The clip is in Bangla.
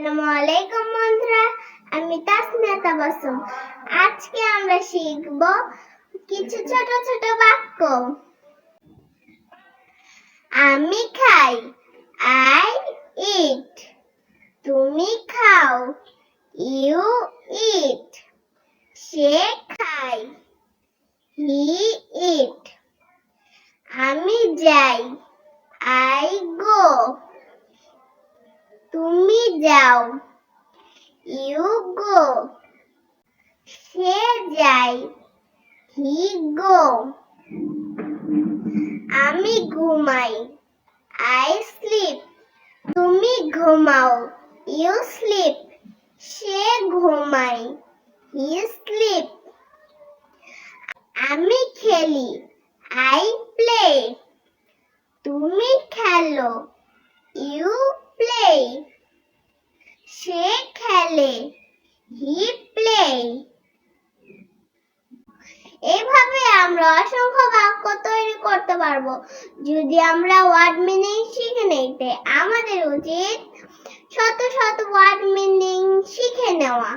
আসসালামু আলাইকুম বন্ধুরা, আমি তাসমিয়া আজকে আমরা শিখব কিছু ছোট ছোট বাক্য। আমি খাই, আই ইট। তুমি খাও, ইউ ইট। সে খায় হি ইট। আমি যাই, আই গো। যাও। ইউ গো সে যায়। হি গো আমি ঘুমাই। আই স্লিপ, তুমি ঘুমাও। ইউ স্লিপ, সে ঘুমায় হি স্লিপ, আমি খেলি। আই প্লে, তুমি খেলো। ইউ প্লে সে খেলে, হি প্লে। এইভাবে আমরা অসংখ্য বাক্য তৈরি করতে পারব। যদি আমরা ওয়ার্ড মিনিং শিখে নিতে আমাদের উচিত শত শত ওয়ার্ড মিনিং শিখে নেওয়া।